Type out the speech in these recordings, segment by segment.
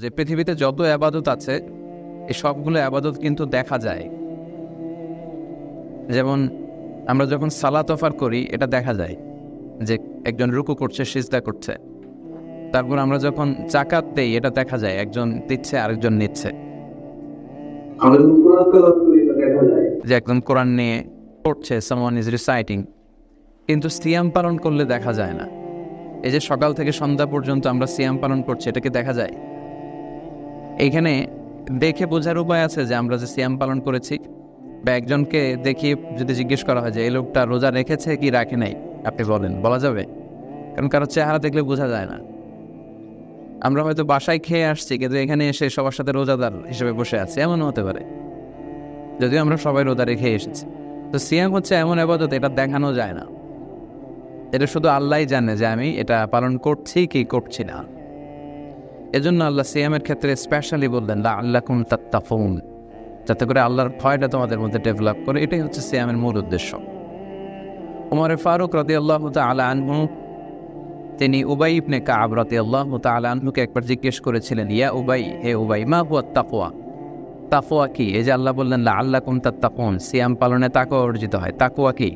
যে পৃথিবীতে যত আবাদত আছে এই সবগুলো আবাদত কিন্তু দেখা যায়। যেমন, আমরা যখন সালাত অফার করি, এটা দেখা যায় যে একজন রুকু করছে, সিজদা করছে। তারপর আমরা যখন জাকাত দেই, এটা দেখা যায়, একজন দিচ্ছে, আরেকজন নিচ্ছে। যে একজন কোরআন নিয়ে পড়ছে সামওয়ান ইজ রিসাইটিং কিন্তু সিয়াম পালন করলে দেখা যায় না। এই যে সকাল থেকে সন্ধ্যা পর্যন্ত আমরা সিয়াম পালন করছি এটাকে দেখা যায়? এইখানে দেখে বোঝার উপায় আছে যে আমরা যে সিয়াম পালন করেছি বা একজনকে দেখিয়ে যদি জিজ্ঞেস করা হয় যে এই লোকটা রোজা রেখেছে কি রাখে নাই, আপনি বলেন, বলা যাবে? কারণ কারও চেহারা দেখলে বোঝা যায় না। আমরা হয়তো বাসায় খেয়ে আসছি, কিন্তু এখানে এসে সবার সাথে রোজাদার হিসেবে বসে আছি, এমনও হতে পারে। যদিও আমরা সবাই রোজা রেখে এসেছি। তো সিয়াম হচ্ছে এমন আবাদত, এটা দেখানো যায় না। এটা শুধু আল্লাহই জানে যে আমি এটা পালন করছি কি করছি না। এজন্য আল্লাহ সিয়ামের ক্ষেত্রে স্পেশালি বললেন লা আল্লাহ কুম তাত্তাফুন যাতে করে আল্লাহর ভয়টা তোমাদের মধ্যে ডেভেলপ করে, এটাই হচ্ছে সিয়ামের মূল উদ্দেশ্য। উমরে ফারুক রতি আল্লাহ তালা আনহু, তিনি উবাই ইবনে কাব রতি আল্লাহ তালা আনহুকে একবার জিজ্ঞেস করেছিলেন, ইয়া উবাই, হে উবাই, মা হুয়া তাকওয়া তাকোয়া কি? এই যে আল্লাহ বললেন লা আল্লাহ কুম তাত্তাকুন। সিয়াম পালনে তাকওয়া অর্জিত হয়। তাকোয়া কি?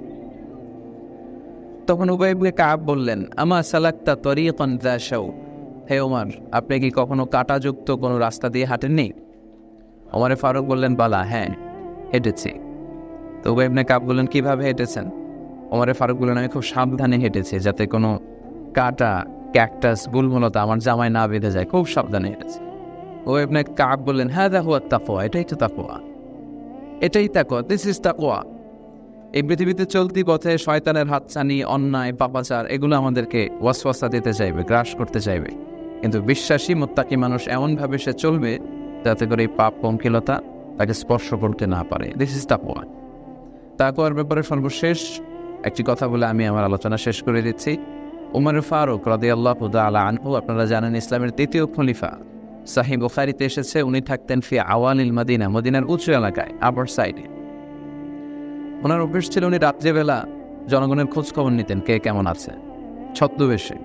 তখন উবাইবকে কাব বললেন, আমা সালাক্তা তরিকন দাশাউ হে ওমার, আপনি কি কখনো কাটাযুক্ত কোনো রাস্তা দিয়ে হাঁটেননি? ওমারে ফারুক বললেন, বালা হ্যাঁ হেঁটেছি। তো উবাইবনে কাব বললেন, কীভাবে হেঁটেছেন? ওমারে ফারুক বললেন, আমি খুব সাবধানে হেঁটেছি, যাতে কোনো কাটা, ক্যাকটাস, গুলমূলতা আমার জামায় না বেঁধে যায়, খুব সাবধানে হেঁটেছি। ও এমনি কাব বললেন হ্যাঁ দেখো তাকোয়া এটাই তো তাকোয়া এটাই তাকোয়া দিস ইজ তাকোয়া এই পৃথিবীতে চলতি পথে শয়তানের হাতছানি, অন্যায়, পাপাচার, এগুলো আমাদেরকে ওয়াসওয়াসা দিতে চাইবে, গ্রাস করতে চাইবে। কিন্তু বিশ্বাসী মোত্তাকি মানুষ এমনভাবে সে চলবে যাতে করে এই পাপ পঙ্কিলতা তাকে স্পর্শ করতে না পারে। দিস ইজ তাকোয়া তাকোয়ার ব্যাপারে সর্বশেষ একটি কথা বলে আমি আমার আলোচনা শেষ করে দিচ্ছি। উমর ফারুক রদি আল্লাহ আলা আনহু, আপনারা জানেন ইসলামের দ্বিতীয় খলিফা। সাহিব বুখারিতে এসেছে, উনি থাকতেন ফি আওয়ালিল মদিনা, মদিনার উঁচু এলাকায় আবার সাইডে ওনার অভ্যেস ছিল উনি রাত্রেবেলা জনগণের খোঁজ খবর নিতেন, কে কেমন আছে। ছদ্মবেশে।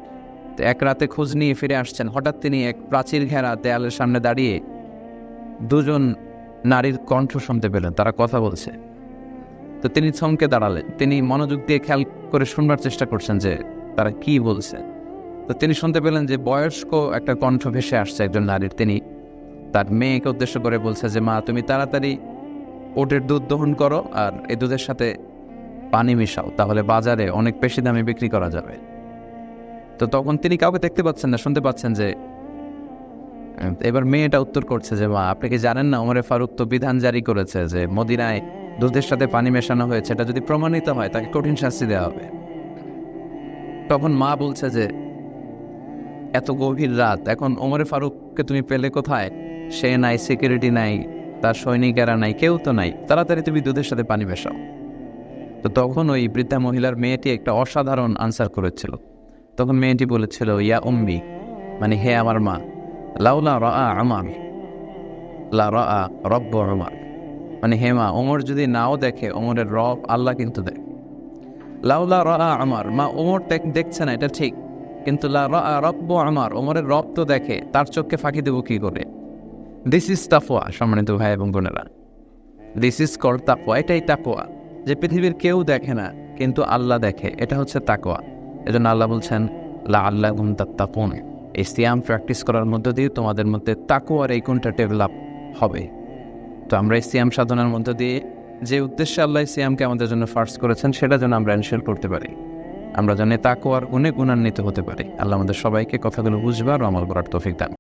এক রাতে খোঁজ নিয়ে ফিরে আসছেন। হঠাৎ তিনি এক প্রাচীর ঘেরা দেয়ালের সামনে দাঁড়িয়ে দুজন নারীর কণ্ঠ শুনতে পেলেন। তারা কথা বলছে। তো তিনি থমকে দাঁড়ালেন। তিনি মনোযোগ দিয়ে খেয়াল করে শুনবার চেষ্টা করছেন যে তারা কি বলছে। তো তিনি শুনতে পেলেন যে বয়স্ক একটা কণ্ঠ ভেসে আসছে একজন নারীর। তিনি তার মেয়েকে উদ্দেশ্য করে বলছে যে, মা, তুমি তাড়াতাড়ি ওটের দুধ দহন করো আর এই দুধের সাথে পানি মিশাও। তাহলে বাজারে অনেক বেশি দামে বিক্রি করা যাবে। তো তখন তিনি কাউকে দেখতে পাচ্ছেন না, শুনতে পাচ্ছেন যে এবার মেয়েটা উত্তর করছে যে, মা, আপনি কি জানেন না ওমরে ফারুক তো বিধান জারি করেছে যে, মদিনায় দুধের সাথে পানি মেশানো হয়েছে, এটা যদি প্রমাণিত হয় তাকে কঠিন শাস্তি দেওয়া হবে? তখন মা বলছে যে, এত গভীর রাত, এখন ওমরে ফারুককে তুমি পেলে কোথায়? সে নাই সিকিউরিটি নাই, তার সৈনিকেরা নাই, কেউ তো নাই, তাড়াতাড়ি তুমি দুধের সাথে পানি মেশাও। তো তখন ওই বৃদ্ধা মহিলার মেয়েটি একটা অসাধারণ আনসার করেছিল। তখন মেয়েটি বলেছিল, ইয়া উম্মি মানে হে আমার মা, লাউলা রা আমার লা রা রব্ব আমার মানে হে মা ওমর যদি নাও দেখে ওমরের রব আল্লাহ কিন্তু দেখে। লাউলা রা আমার মা ওমর দেখ- দেখছে না, এটা ঠিক। কিন্তু লা রা রব্ব আমার ওমরের রব তো দেখে, তার চোখকে ফাঁকি দেবো কি করে? দিস ইজ তাফোয়া সম্মানিত ভাই এবং বোনেরা। দিস ইজ কল তাকোয়া এটাই তাকোয়া যে পৃথিবীর কেউ দেখে না, কিন্তু আল্লাহ দেখে, এটা হচ্ছে তাকোয়া এজন্য আল্লাহ বলছেন লা আল্লাহ গুম তাত্তাকুন। এই সিয়াম প্র্যাকটিস করার মধ্য দিয়ে তোমাদের মধ্যে তাকু আর এই কোনটা ডেভেলপ হবে। তো আমরা এই সিয়াম সাধনার মধ্য দিয়ে যে উদ্দেশ্যে আল্লাহ সিয়ামকে আমাদের জন্য ফার্স্ট করেছেন, সেটা যেন আমরা এনশিওর করতে পারি। আমরা যেন আর অনেক গুণান্বিত হতে পারি। আল্লাহ আমাদের সবাইকে কথাগুলো বুঝবার ও আমল করার তৌফিক দান।